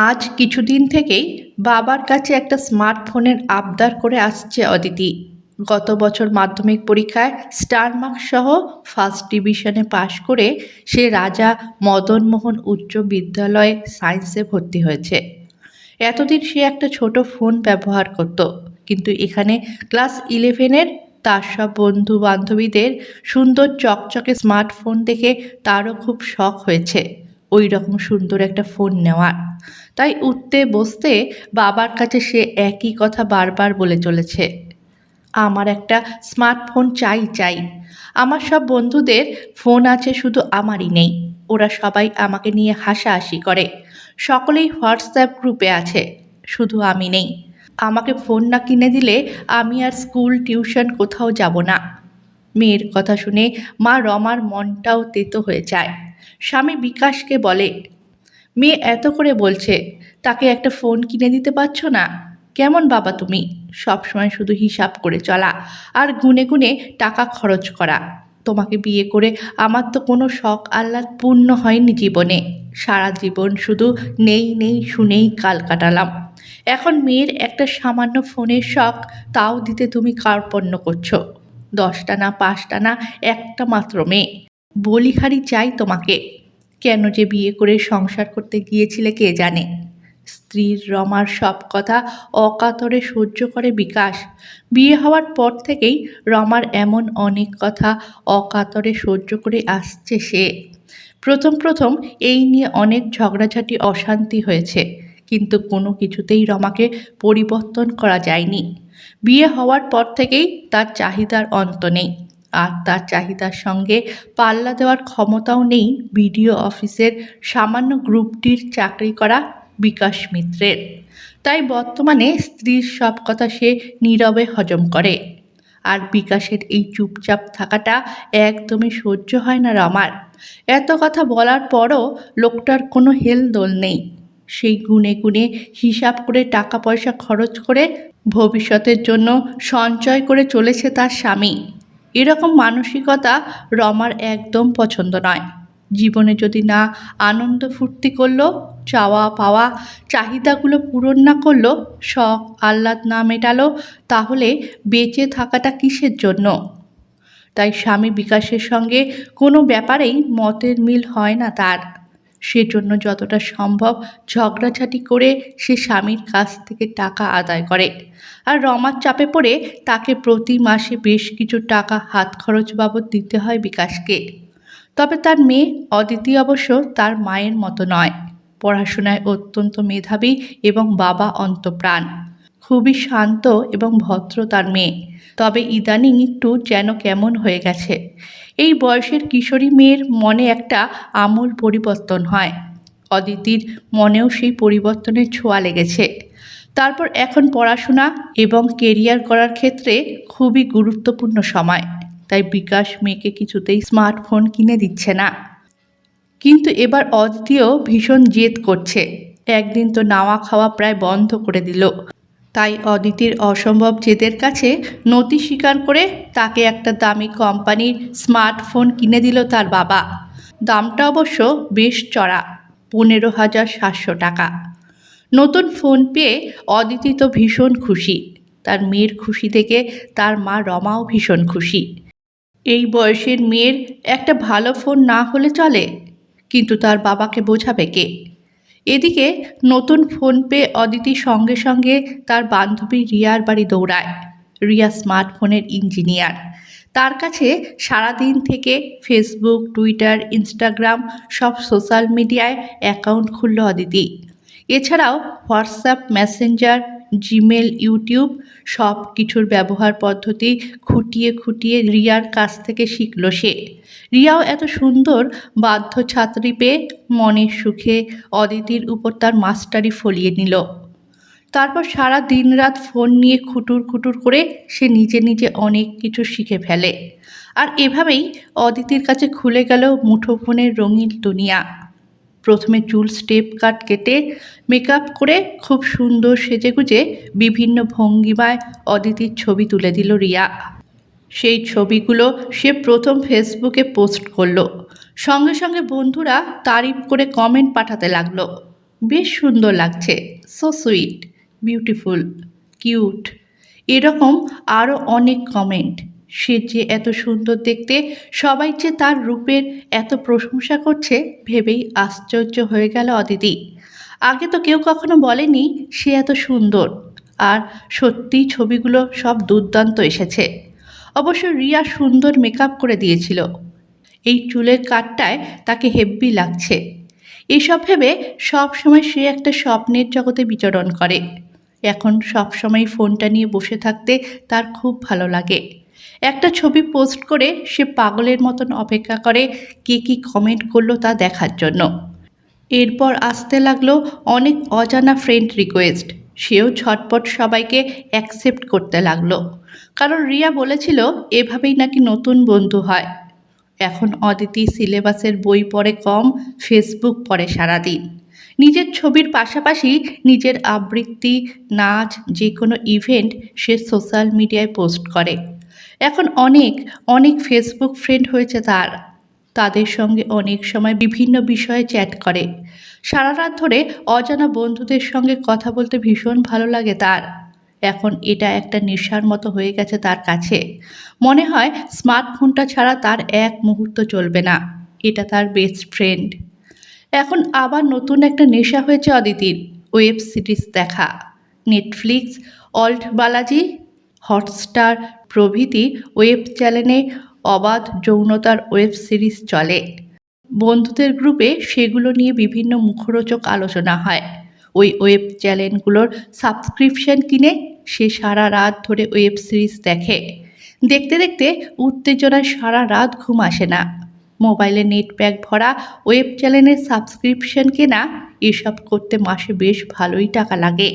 আজ কিছুদিন থেকেই বাবার কাছে একটা স্মার্টফোনের আবদার করে আসছে অদিতি। গত বছর মাধ্যমিক পরীক্ষায় স্টার মার্কস সহ ফার্স্ট ডিভিশনে পাশ করে সে রাজা মদনমোহন উচ্চ বিদ্যালয়ে সায়েন্সে ভর্তি হয়েছে। এতদিন সে একটা ছোট ফোন ব্যবহার করত, কিন্তু এখানে ক্লাস ইলেভেনের তার সব বন্ধু বান্ধবীদের সুন্দর চকচকে স্মার্টফোন দেখে তারও খুব শখ হয়েছে। ওই রকম সুন্দর একটা ফোন নেওয়ার তাই উঠতে, বসতে বাবার কাছে সে একই কথা বারবার বলে চলেছে। আমার একটা স্মার্টফোন চাই চাই। আমার সব বন্ধুদের ফোন আছে, শুধু আমারই নেই। ওরা সবাই আমাকে নিয়ে হাসাহাসি করে। সকলেই হোয়াটসঅ্যাপ গ্রুপে আছে, শুধু আমি নেই। আমাকে ফোন না কিনে দিলে আমি আর স্কুল টিউশন কোথাও যাব না। মেয়ের কথা শুনে মা রমার মনটাও তেতো হয়ে যায়। স্বামী বিকাশকে বলে, মেয়ে এত করে বলছে, তাকে একটা ফোন কিনে দিতে পারছ না? কেমন বাবা তুমি? সবসময় শুধু হিসাব করে চলা আর গুনে গুনে টাকা খরচ করা। তোমাকে বিয়ে করে আমার তো কোনো শখ আহ্লাদ পূর্ণ হয়নি জীবনে। সারা জীবন শুধু নেই নেই, শুনেই কাল কাটালাম। এখন মেয়ের একটা সামান্য ফোনের শখ, তাও দিতে তুমি কার্পণ্য করছ। দশটা না, পাঁচটা না, একটা মাত্র মেয়ে। বলিহারি চাই তোমাকে। কেন যে বিয়ে করে সংসার করতে গিয়েছিলে কে জানে? স্ত্রীর রমার সব কথা অকাতরে সহ্য করে বিকাশ। বিয়ে হওয়ার পর থেকেই রমার এমন অনেক কথা অকাতরে সহ্য করে আসছে সে। প্রথম প্রথম এই নিয়ে অনেক ঝগড়াঝাটি অশান্তি হয়েছে, কিন্তু কোনো কিছুতেই রমাকে পরিবর্তন করা যায়নি। বিয়ে হওয়ার পর থেকেই তার চাহিদার অন্ত নেই। আর তার চাহিদার সঙ্গে পাল্লা দেওয়ার ক্ষমতাও নেই বিডিও অফিসের সামান্য গ্রুপটির চাকরি করা বিকাশ মিত্রের। তাই বর্তমানে স্ত্রীর সব কথা সে নীরবে হজম করে। আর বিকাশের এই চুপচাপ থাকাটা একদমই সহ্য হয় না রমার। এত কথা বলার পরও লোকটার কোনো হেলদোল নেই। সেই গুনে গুনে হিসাব করে টাকা পয়সা খরচ করে ভবিষ্যতের জন্য সঞ্চয় করে চলেছে তার স্বামী। এরকম মানসিকতা রমার একদম পছন্দ নয়। জীবনে যদি না আনন্দ ফুর্তি করল, চাওয়া পাওয়া, চাহিদাগুলো পূরণ না করল, শখ, আহ্লাদ না মেটালো, তাহলে বেঁচে থাকাটা কিসের জন্য? তাই স্বামী বিকাশের সঙ্গে কোনো ব্যাপারেই মতের মিল হয় না তার। সেজন্য যতটা সম্ভব ঝগড়াঝাটি করে সে স্বামীর কাছ থেকে টাকা আদায় করে। আর রমার চাপে পড়ে তাকে প্রতি মাসে বেশ কিছু টাকা হাত খরচ বাবদ দিতে হয় বিকাশকে। তবে তার মেয়ে অদিতি অবশ্য তার মায়ের মতো নয়। পড়াশোনায় অত্যন্ত মেধাবী এবং বাবা অন্তপ্রাণ। খুবই শান্ত এবং ভদ্র তার মেয়ে। তবে ইদানিং একটু যেন কেমন হয়ে গেছে। এই বয়সের কিশোরী মেয়ের মনে একটা আমূল পরিবর্তন হয়। অদিতির মনেও সেই পরিবর্তনের ছোঁয়া লেগেছে। তারপর এখন পড়াশোনা এবং কেরিয়ার করার ক্ষেত্রে খুবই গুরুত্বপূর্ণ সময়। তাই বিকাশ মেয়েকে কিছুতেই স্মার্টফোন কিনে দিচ্ছে না। কিন্তু এবার অদিতিও ভীষণ জেদ করছে। একদিন তো নাওয়া খাওয়া প্রায় বন্ধ করে দিল। তাই অদিতির অসম্ভব জেদের কাছে নতি স্বীকার করে তাকে একটা দামি কোম্পানির স্মার্টফোন কিনে দিল তার বাবা। দামটা অবশ্য বেশ চড়া, পনেরো হাজার সাতশো টাকা। নতুন ফোন পেয়ে অদিতি তো ভীষণ খুশি। তার মেয়ের খুশি থেকে তার মা রমাও ভীষণ খুশি। এই বয়সের মেয়ের একটা ভালো ফোন না হলে চলে, কিন্তু তার বাবাকে বোঝাবে কে? এদিকে নতুন ফোন পেয়ে অদিতি সঙ্গে সঙ্গে তার বান্ধবী রিয়ার বাড়ি দৌড়ায়। রিয়া স্মার্টফোনের ইঞ্জিনিয়ার। তার কাছে সারাদিন থেকে ফেসবুক, টুইটার, ইনস্টাগ্রাম সব সোশ্যাল মিডিয়ায় অ্যাকাউন্ট খুলল অদিতি। এছাড়াও হোয়াটসঅ্যাপ, মেসেঞ্জার জিমেল, ইউটিউব সব কিছুর ব্যবহার পদ্ধতি খুঁটিয়ে খুঁটিয়ে রিয়ার কাছ থেকে শিখল সে। রিয়াও এত সুন্দর বাধ্য ছাত্রী পেয়ে মনের সুখে অদিতির উপর তার মাস্টারি ফলিয়ে নিল। তারপর সারা দিন রাত ফোন নিয়ে খুটুর খুটুর করে সে নিজে নিজে অনেক কিছু শিখে ফেলে। আর এভাবেই অদিতির কাছে খুলে গেল মুঠোফোনের রঙিন দুনিয়া। প্রথমে চুল স্টেপ কাট কেটে মেকআপ করে খুব সুন্দর সেজেগুজে বিভিন্ন ভঙ্গিমায় অদিতির ছবি তুলে দিল রিয়া। সেই ছবিগুলো সে প্রথম ফেসবুকে পোস্ট করল। সঙ্গে সঙ্গে বন্ধুরা তারিফ করে কমেন্ট পাঠাতে লাগল। বেশ সুন্দর লাগছে। সো সুইট বিউটিফুল কিউট এরকম আরও অনেক কমেন্ট সে যে এত সুন্দর দেখতে, সবাই যে তার রূপের এত প্রশংসা করছে ভেবেই আশ্চর্য হয়ে গেল অদিতি। আগে তো কেউ কখনো বলেনি সে এত সুন্দর। আর সত্যিই ছবিগুলো সব দুর্দান্ত এসেছে। অবশ্য রিয়া সুন্দর মেকআপ করে দিয়েছিল। এই চুলের কাটটায় তাকে হেব্বি লাগছে। এসব ভেবে সবসময় সে একটা স্বপ্নের জগতে বিচরণ করে। এখন সবসময় ফোনটা নিয়ে বসে থাকতে তার খুব ভালো লাগে। একটা ছবি পোস্ট করে সে পাগলের মতন অপেক্ষা করে কে কী কমেন্ট করল তা দেখার জন্য। এরপর আসতে লাগল অনেক অজানা ফ্রেন্ড রিকোয়েস্ট সেও ছটপট সবাইকে অ্যাকসেপ্ট করতে লাগল। কারণ রিয়া বলেছিল এভাবেই নাকি নতুন বন্ধু হয়। এখন অদিতি সিলেবাসের বই পড়ে কম ফেসবুক পড়ে সারাদিন। নিজের ছবির পাশাপাশি নিজের আবৃত্তি, নাচ যে কোনো ইভেন্ট সে সোশ্যাল মিডিয়ায় পোস্ট করে। এখন অনেক অনেক ফেসবুক ফ্রেন্ড হয়েছে তার। তাদের সঙ্গে অনেক সময় বিভিন্ন বিষয়ে চ্যাট করে। সারা রাত ধরে অজানা বন্ধুদের সঙ্গে কথা বলতে ভীষণ ভালো লাগে তার। এখন এটা একটা নেশার মতো হয়ে গেছে তার কাছে। মনে হয় স্মার্টফোনটা ছাড়া তার এক মুহূর্ত চলবে না। এটা তার বেস্ট ফ্রেন্ড এখন আবার নতুন একটা নেশা হয়েছে অদিতির ওয়েব সিরিজ দেখা। নেটফ্লিক্স অল্ট বালাজি হটস্টার প্রভৃতি ওয়েব চ্যানেলে অবাধ যৌনতার ওয়েব সিরিজ চলে। বন্ধুদের গ্রুপে সেগুলো নিয়ে বিভিন্ন মুখরোচক আলোচনা হয়। ওই ওয়েব চ্যানেলগুলোর সাবস্ক্রিপশন কিনে সে সারা রাত ধরে ওয়েব সিরিজ দেখে। দেখতে দেখতে উত্তেজনায় সারা রাত ঘুম আসে না। মোবাইলে নেট প্যাক ভরা ওয়েব চ্যানেলের সাবস্ক্রিপশন কেনা এসব করতে মাসে বেশ ভালোই টাকা লাগে।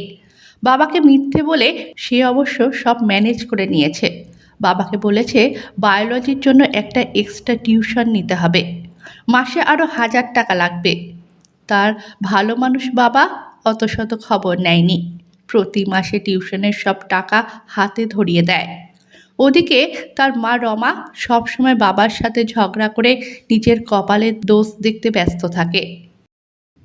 বাবাকে মিথ্যে বলে সে অবশ্য সব ম্যানেজ করে নিয়েছে। বাবাকে বলেছে, বায়োলজির জন্য একটা এক্সট্রা টিউশন নিতে হবে। মাসে আরও হাজার টাকা লাগবে। তার ভালো মানুষ বাবা অত শত খবর নেয়নি। প্রতি মাসে টিউশনের সব টাকা হাতে ধরিয়ে দেয়। ওদিকে তার মা রমা সবসময় বাবার সাথে ঝগড়া করে নিজের কপালের দোষ দেখতে ব্যস্ত থাকে।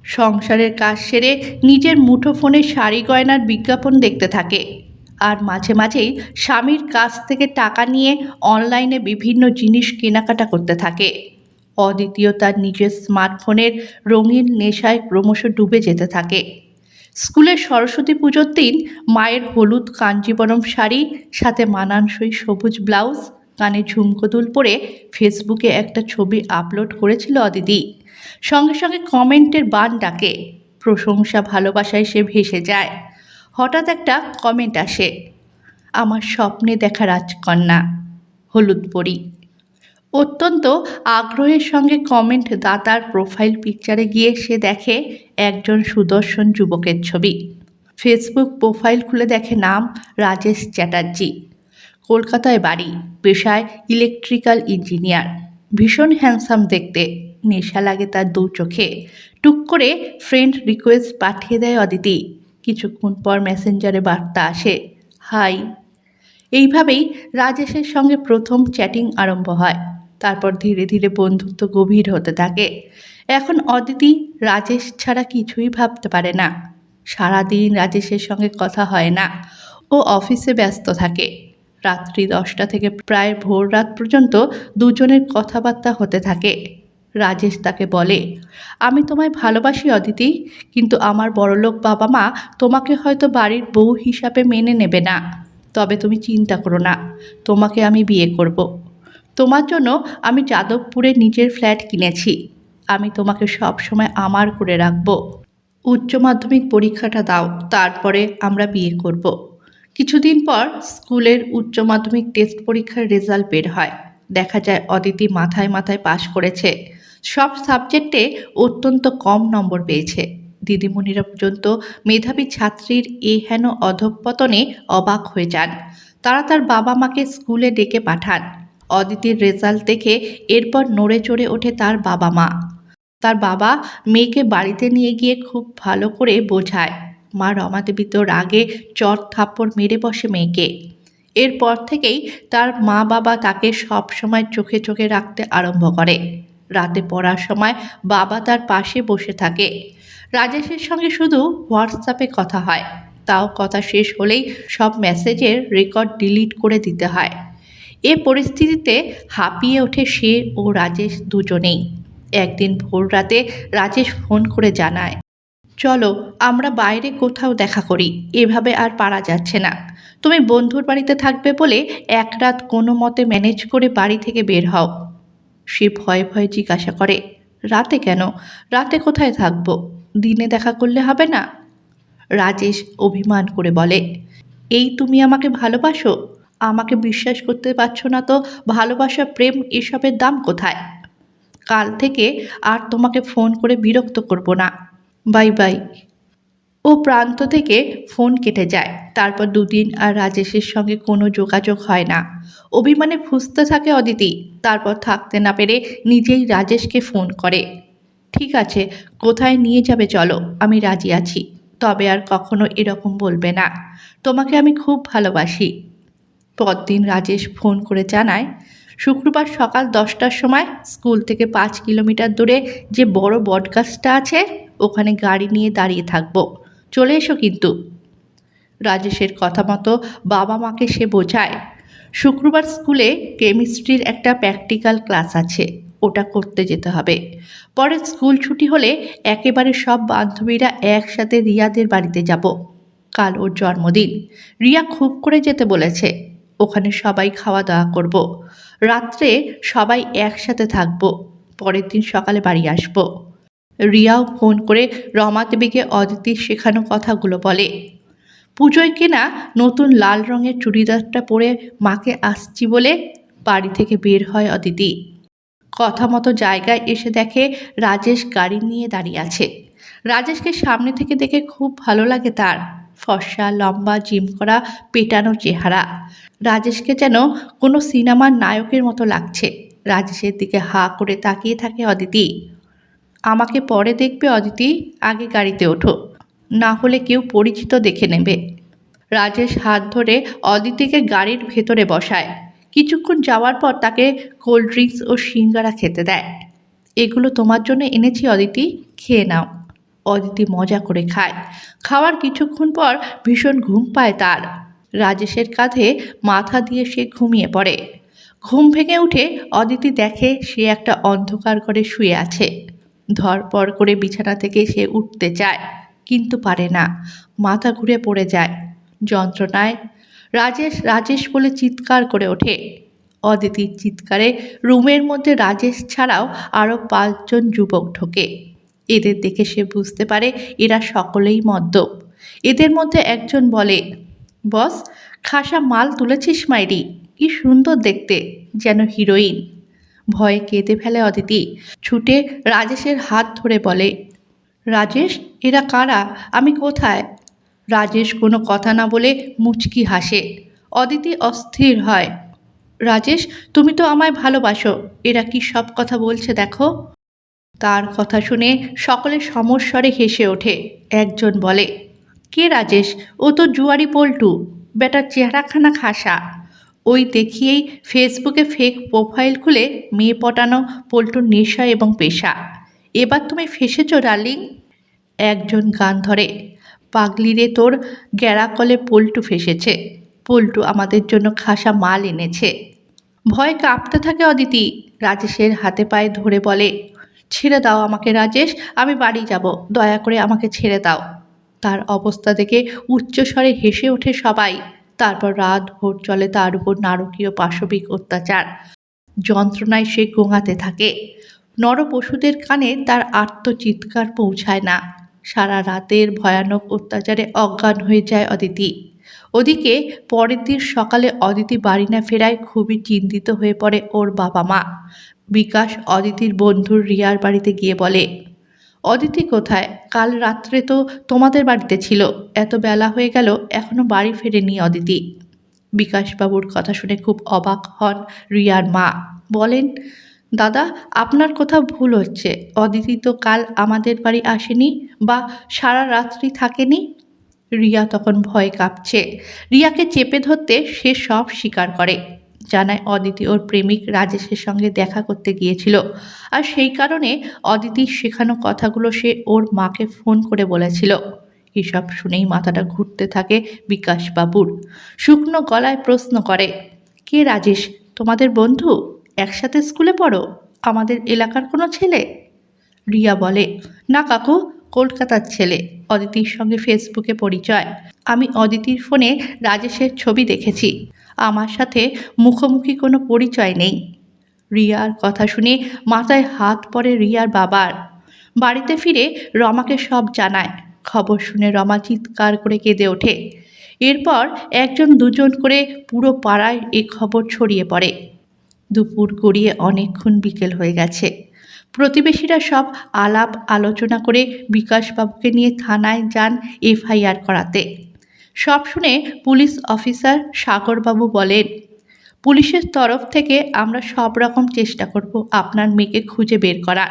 সংসারের কাজ সেরে নিজের মুঠো ফোনে শাড়ি গয়নার বিজ্ঞাপন দেখতে থাকে। আর মাঝে মাঝেই স্বামীর কাছ থেকে টাকা নিয়ে অনলাইনে বিভিন্ন জিনিস কেনাকাটা করতে থাকে। অদ্বিতীয় তার নিজের স্মার্টফোনের রঙিন নেশায় ক্রমশ ডুবে যেতে থাকে। স্কুলের সরস্বতী পুজোর দিন মায়ের হলুদ কাঞ্জিবরম শাড়ি, সাথে মানানসই সবুজ ব্লাউজ, কানে ঝুমকো দুল পরে ফেসবুকে একটা ছবি আপলোড করেছিল অদিতি। সঙ্গে সঙ্গে কমেন্টের বান ডাকে প্রশংসা ভালোবাসায় সে ভেসে যায়। হঠাৎ একটা কমেন্ট আসে, আমার স্বপ্নে দেখা রাজকন্যা, হলুদ পরি। অত্যন্ত আগ্রহের সঙ্গে কমেন্ট দাতার প্রোফাইল পিকচারে গিয়ে সে দেখে একজন সুদর্শন যুবকের ছবি। ফেসবুক প্রোফাইল খুলে দেখে নাম রাজেশ চ্যাটার্জি, কলকাতায় বাড়ি, পেশায় ইলেকট্রিক্যাল ইঞ্জিনিয়ার, ভীষণ হ্যান্ডসাম দেখতে। নেশা লাগে তার দু চোখে। টুক করে ফ্রেন্ড রিকোয়েস্ট পাঠিয়ে দেয় অদিতি। কিছুক্ষণ পর মেসেঞ্জারে বার্তা আসে হাই এইভাবেই রাজেশের সঙ্গে প্রথম চ্যাটিং আরম্ভ হয়। তারপর ধীরে ধীরে বন্ধুত্ব গভীর হতে থাকে। এখন অদিতি রাজেশ ছাড়া কিছুই ভাবতে পারে না। সারাদিন রাজেশের সঙ্গে কথা হয় না। ও অফিসে ব্যস্ত থাকে। রাত্রি দশটা থেকে প্রায় ভোর রাত পর্যন্ত দুজনের কথাবার্তা হতে থাকে। রাজেশ তাকে বলে, আমি তোমায় ভালোবাসি অদিতি, কিন্তু আমার বড়লোক বাবা মা তোমাকে হয়তো বাড়ির বউ হিসাবে মেনে নেবে না। তবে তুমি চিন্তা করো না, তোমাকে আমি বিয়ে করব। তোমার জন্য আমি যাদবপুরে নিজের ফ্ল্যাট কিনেছি। আমি তোমাকে সব সময় আমার করে রাখব। উচ্চ মাধ্যমিক পরীক্ষাটা দাও, তারপরে আমরা বিয়ে করব। কিছুদিন পর স্কুলের উচ্চ মাধ্যমিক টেস্ট পরীক্ষার রেজাল্ট বের হয়। দেখা যায় অদিতি মাথায় মাথায় পাশ করেছে। সব সাবজেক্টে অত্যন্ত কম নম্বর পেয়েছে। দিদিমণিরা পর্যন্ত মেধাবী ছাত্রীর এ হেন অধঃপতনে অবাক হয়ে যান। তারা তার বাবা মাকে স্কুলে ডেকে পাঠান। অদিতির রেজাল্ট দেখে এরপর নড়ে চড়ে ওঠে তার বাবা মা তার বাবা মেয়েকে বাড়িতে নিয়ে গিয়ে খুব ভালো করে বোঝায়, মা রমা দেবী তো রাগে চট থাপ্পড় মেরে বসে মেয়েকে। এরপর থেকেই তার মা বাবা তাকে সব সময় চোখে চোখে রাখতে আরম্ভ করে। রাতে পড়ার সময় বাবা তার পাশে বসে থাকে। রাজেশের সঙ্গে শুধু হোয়াটসঅ্যাপে কথা হয়। তাও কথা শেষ হলেই সব মেসেজের রেকর্ড ডিলিট করে দিতে হয়। এ পরিস্থিতিতে হাঁপিয়ে ওঠে সে ও রাজেশ দুজনেই। একদিন ভোর রাতে রাজেশ ফোন করে জানায়, চলো, আমরা বাইরে কোথাও দেখা করি। এভাবে আর পারা যাচ্ছে না। তুমি বন্ধুর বাড়িতে থাকবে বলে এক রাত কোনো মতে ম্যানেজ করে বাড়ি থেকে বের হও। সে ভয়ে ভয়ে জিজ্ঞাসা করে, রাতে কেন? রাতে কোথায় থাকব? দিনে দেখা করলে হবে না? রাজেশ অভিমান করে বলে, এই তুমি আমাকে ভালোবাসো? আমাকে বিশ্বাস করতে পারছ না তো ভালোবাসা, প্রেম এসবের দাম কোথায়? কাল থেকে আর তোমাকে ফোন করে বিরক্ত করব না। Bye bye. ও প্রান্ত থেকে ফোন কেটে যায়। তারপর দুদিন আর রাজেশের সঙ্গে কোনো যোগাযোগ হয় না। অভিমানে ফুসতে থাকে অদিতি। তারপর থাকতে না পেরে নিজেই রাজেশকে ফোন করে। ঠিক আছে, কোথায় নিয়ে যাবে চলো, আমি রাজি আছি। তবে আর কখনো এরকম বলবে না। তোমাকে আমি খুব ভালোবাসি। পরদিন রাজেশ ফোন করে জানায়, শুক্রবার সকাল দশটার সময় স্কুল থেকে পাঁচ কিলোমিটার দূরে যে বড় বটগাছটা আছে, ওখানে গাড়ি নিয়ে দাঁড়িয়ে থাকব। চলে এসো কিন্তু। রাজেশের কথা মতো বাবা মাকে সে বোঝায়। শুক্রবার স্কুলে কেমিস্ট্রির একটা প্র্যাকটিক্যাল ক্লাস আছে, ওটা করতে যেতে হবে। পরে স্কুল ছুটি হলে একেবারে সব বান্ধবীরা একসাথে রিয়াদের বাড়িতে যাব। কাল ওর জন্মদিন। রিয়া খুব করে যেতে বলেছে, ওখানে সবাই খাওয়া দাওয়া করব। রাত্রে সবাই একসাথে থাকব, পরের দিন সকালে বাড়ি আসব। রিয়াও ফোন করে রমা দেবীকে অদিতির শেখানো কথাগুলো বলে, পুজোয় কেনা নতুন লাল রঙের চুড়িদারটা পরে মাকে আসছি বলে বাড়ি থেকে বের হয় অদিতি। কথা মতো জায়গায় এসে দেখে রাজেশ গাড়ি নিয়ে দাঁড়িয়ে আছে। রাজেশকে সামনে থেকে দেখে খুব ভালো লাগে তার। ফর্সা, লম্বা, জিম করা, পেটানো চেহারা। রাজেশকে যেন কোনো সিনেমার নায়কের মতো লাগছে। রাজেশের দিকে হা করে তাকিয়ে থাকে অদিতি। আমাকে পরে দেখবে অদিতি, আগে গাড়িতে ওঠো। না হলে কেউ পরিচিত দেখে নেবে। রাজেশ হাত ধরে অদিতিকে গাড়ির ভেতরে বসায়। কিছুক্ষণ যাওয়ার পর তাকে কোল্ড ড্রিঙ্কস ও সিঙ্গারা খেতে দেয়। এগুলো তোমার জন্য এনেছি অদিতি, খেয়ে নাও। অদিতি মজা করে খায়। খাওয়ার কিছুক্ষণ পর ভীষণ ঘুম পায় তার। রাজেশের কাঁধে মাথা দিয়ে সে ঘুমিয়ে পড়ে। ঘুম ভেঙে উঠে অদিতি দেখে সে একটা অন্ধকার ঘরে শুয়ে আছে। ধরপড় করে বিছানা থেকে সে উঠতে চায়, কিন্তু পারে না। মাথা ঘুরে পড়ে যায়। যন্ত্রণায় রাজেশ রাজেশ বলে চিৎকার করে ওঠে। অদিতির চিৎকারে রুমের মধ্যে রাজেশ ছাড়াও আরও পাঁচজন যুবক ঢোকে। এদের দেখে সে বুঝতে পারে এরা সকলেই মদ্যপ। এদের মধ্যে একজন বলে, বস, খাসা মাল তুলেছিস মাইরি, কি সুন্দর দেখতে, যেন হিরোইন। ভয়ে কেঁদে ফেলে অদিতি। ছুটে রাজেশের হাত ধরে বলে, রাজেশ, এরা কারা? আমি কোথায়? রাজেশ কোনো কথা না বলে মুচকি হাসে। অদিতি অস্থির হয়। রাজেশ, তুমি তো আমায় ভালোবাসো। এরা কি সব কথা বলছে দেখো? তার কথা শুনে সকলে সমস্বরে হেসে ওঠে। একজন বলে, কে রাজেশ? ও তো জুয়ারি পল্টু। বেটার চেহারাখানা খাসা। ওই দেখিয়েই ফেসবুকে ফেক প্রোফাইল খুলে মেয়ে পটানো পল্টুর নেশা এবং পেশা। এবার তুমি ফেসেছো ডার্লিং? একজন গান ধরে, পাগলিরে তোর গ্যারাকলে পল্টু ফেসেছে। পল্টু আমাদের জন্য খাসা মাল এনেছে। ভয় কাঁপতে থাকে অদিতি, রাজেশের হাতে পায়ে ধরে বলে, ছেড়ে দাও আমাকে রাজেশ, আমি বাড়ি যাব, দয়া করে আমাকে ছেড়ে দাও। তার অবস্থা দেখে উচ্চস্বরে হেসে ওঠে সবাই। তারপর রাত ভোর চলে তার উপর নারকীয় পাশবিক অত্যাচার। যন্ত্রণায় সে গোঙাতে থাকে। নরপশুদের কানে তার আত্মচিৎকার পৌঁছায় না। সারা রাতের ভয়ানক অত্যাচারে অজ্ঞান হয়ে যায় অদিতি। ওদিকে পরের দিন সকালে অদিতি বাড়ি না ফেরায় খুবই চিন্তিত হয়ে পড়ে ওর বাবা মা। বিকাশ অদিতির বন্ধুর রিয়ার বাড়িতে গিয়ে বলে অদিতি কোথায়? কাল রাত্রে তো তোমাদের বাড়িতে ছিল। এত বেলা হয়ে গেল, এখনও বাড়ি ফেরেনি অদিতি। বিকাশবাবুর কথা শুনে খুব অবাক হন রিয়ার মা। বলেন, দাদা, আপনার কোথাও ভুল হচ্ছে। অদিতি তো কাল আমাদের বাড়ি আসেনি বা সারা রাত্রি থাকেনি? রিয়া তখন ভয় কাঁপছে। রিয়াকে চেপে ধরতে সে সব স্বীকার করে। জানায় অদিতি ওর প্রেমিক রাজেশের সঙ্গে দেখা করতে গিয়েছিল। আর সেই কারণে অদিতির শেখানো কথাগুলো সে ওর মাকে ফোন করে বলেছিল। এসব শুনেই মাথাটা ঘুরতে থাকে বিকাশ বাবুর। শুকনো গলায় প্রশ্ন করে, কে রাজেশ, তোমাদের বন্ধু? একসাথে স্কুলে পড়ো? আমাদের এলাকার কোনো ছেলে? রিয়া বলে, না কাকু, কলকাতার ছেলে। অদিতির সঙ্গে ফেসবুকে পরিচয়। আমি অদিতির ফোনে রাজেশের ছবি দেখেছি। আমার সাথে মুখোমুখি কোনো পরিচয় নেই। রিয়ার কথা শুনে মাথায় হাত পড়ে রিয়ার বাবার। বাড়িতে ফিরে রমাকে সব জানায়। খবর শুনে রমা চিৎকার করে কেঁদে ওঠে। এরপর একজন দুজন করে পুরো পাড়ায় এ খবর ছড়িয়ে পড়ে। দুপুর গড়িয়ে অনেকক্ষণ বিকেল হয়ে গেছে। প্রতিবেশীরা সব আলাপ আলোচনা করে বিকাশবাবুকে নিয়ে থানায় যান এফআইআর করাতে। সব শুনে পুলিশ অফিসার সাগরবাবু বলেন, পুলিশের তরফ থেকে আমরা সব রকম চেষ্টা করব আপনার মেয়েকে খুঁজে বের করার।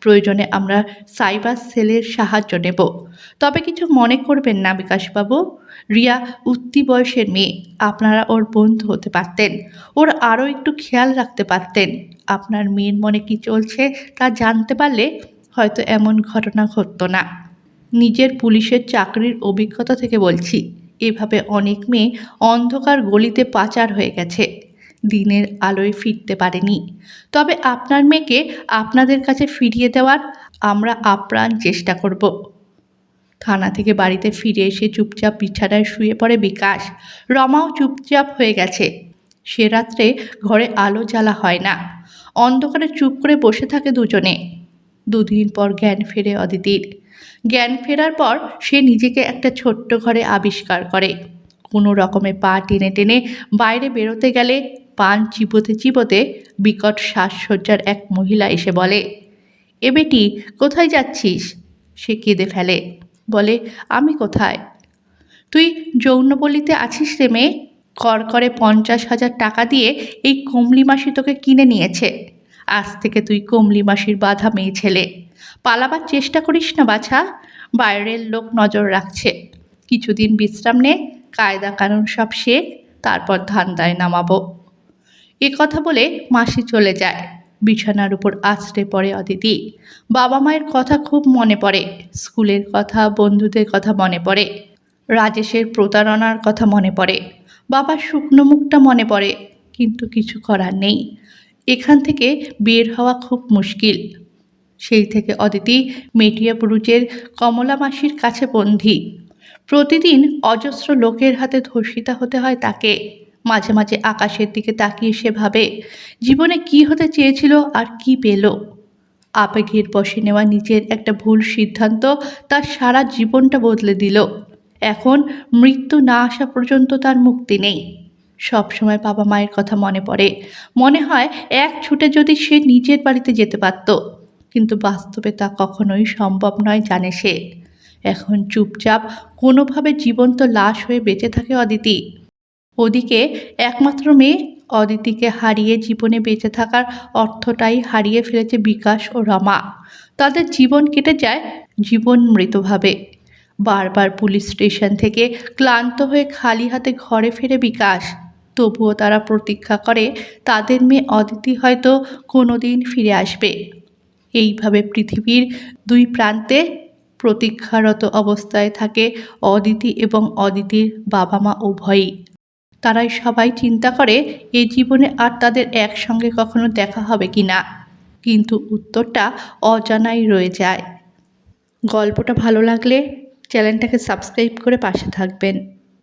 প্রয়োজনে আমরা সাইবার সেলের সাহায্য নেব। তবে কিছু মনে করবেন না বিকাশবাবু। রিয়া উত্তি বয়সের মেয়ে। আপনারা ওর বন্ধু হতে পারতেন। ওর আরও একটু খেয়াল রাখতে পারতেন। আপনার মেয়ের মনে কি চলছে তা জানতে পারলে হয়তো এমন ঘটনা ঘটতো না। নিজের পুলিশের চাকরির অভিজ্ঞতা থেকে বলছি। এভাবে অনেক মেয়ে অন্ধকার গলিতে পাচার হয়ে গেছে। দিনের আলোয় ফিরতে পারেনি। তবে আপনার মেয়েকে আপনাদের কাছে ফিরিয়ে দেওয়ার আমরা আপ্রাণ চেষ্টা করব। থানা থেকে বাড়িতে ফিরে এসে চুপচাপ বিছানায় শুয়ে পড়ে বিকাশ। রমাও চুপচাপ হয়ে গেছে। সে রাত্রে ঘরে আলো জ্বালা হয় না। অন্ধকারে চুপ করে বসে থাকে দুজনে। দুদিন পর জ্ঞান ফেরে অদিতির। জ্ঞান ফেরার পর সে নিজেকে একটা ছোট্ট ঘরে আবিষ্কার করে। কোনো রকমে পা টেনে টেনে বাইরে বেরোতে গেলে পান চিবোতে চিবোতে বিকট শ্বাসসজ্জার এক মহিলা এসে বলে, এ বেটি, কোথায় যাচ্ছিস? সে কেঁদে ফেলে, বলে, আমি কোথায়? তুই যৌনপল্লীতে আছিস রে মেয়ে? কর করে পঞ্চাশ হাজার টাকা দিয়ে এই কমলি মাসি তোকে কিনে নিয়েছে। আজ থেকে তুই কমলি মাসির বাধা মেয়ে ছেলে। পালাবার চেষ্টা করিস না বাছা, বাইরের লোক নজর রাখছে। কিছুদিন বিশ্রাম নে, কায়দা কানুন সব শেখ তারপর ধান্দায় নামাবো। এ কথা বলে মাসি চলে যায়। বিছানার উপর আছড়ে পড়ে অদিতি। বাবা মায়ের কথা খুব মনে পড়ে, স্কুলের কথা, বন্ধুদের কথা মনে পড়ে, রাজেশের প্রতারণার কথা মনে পড়ে, বাবার শুকনো মুখটা মনে পড়ে, কিন্তু কিছু করার নেই। এখান থেকে বের হওয়া খুব মুশকিল। সেই থেকে অদিতি মেটিয়াপুরুচের কমলা মাসির কাছে বন্ধি। প্রতিদিন অজস্র লোকের হাতে ধর্ষিতা হতে হয় তাকে। মাঝে মাঝে আকাশের দিকে তাকিয়ে সে ভাবে, জীবনে কি হতে চেয়েছিল আর কি পেল? আবেগের বসে নেওয়া নিজের একটা ভুল সিদ্ধান্ত তার সারা জীবনটা বদলে দিল। এখন মৃত্যু না আসা পর্যন্ত তার মুক্তি নেই। সব সময় বাবা মায়ের কথা মনে পড়ে। মনে হয় এক ছুটে যদি সে নিজের বাড়িতে যেতে পারত, কিন্তু বাস্তবে তা কখনোই সম্ভব নয় জানে সে। এখন চুপচাপ কোনোভাবে জীবন্ত লাশ হয়ে বেঁচে থাকে অদিতি। ওদিকে একমাত্র মেয়ে অদিতিকে হারিয়ে জীবনে বেঁচে থাকার অর্থটাই হারিয়ে ফেলেছে বিকাশ ও রমা। তাদের জীবন কেটে যায় জীবন মৃতভাবে বারবার পুলিশ স্টেশন থেকে ক্লান্ত হয়ে খালি হাতে ঘরে ফিরে বিকাশ। তবুও তারা প্রতীক্ষা করে, তাদের মেয়ে অদিতি হয়তো কোনো দিন ফিরে আসবে। এইভাবে পৃথিবীর দুই প্রান্তে প্রতীক্ষারত অবস্থায় থাকে অদিতি এবং অদিতির বাবা মা উভয়ই। তারাই সবাই চিন্তা করে এই জীবনে আর তাদের একসঙ্গে কখনো দেখা হবে কি না। কিন্তু উত্তরটা অজানাই রয়ে যায়। গল্পটা ভালো লাগলে চ্যানেলটাকে সাবস্ক্রাইব করে পাশে থাকবেন।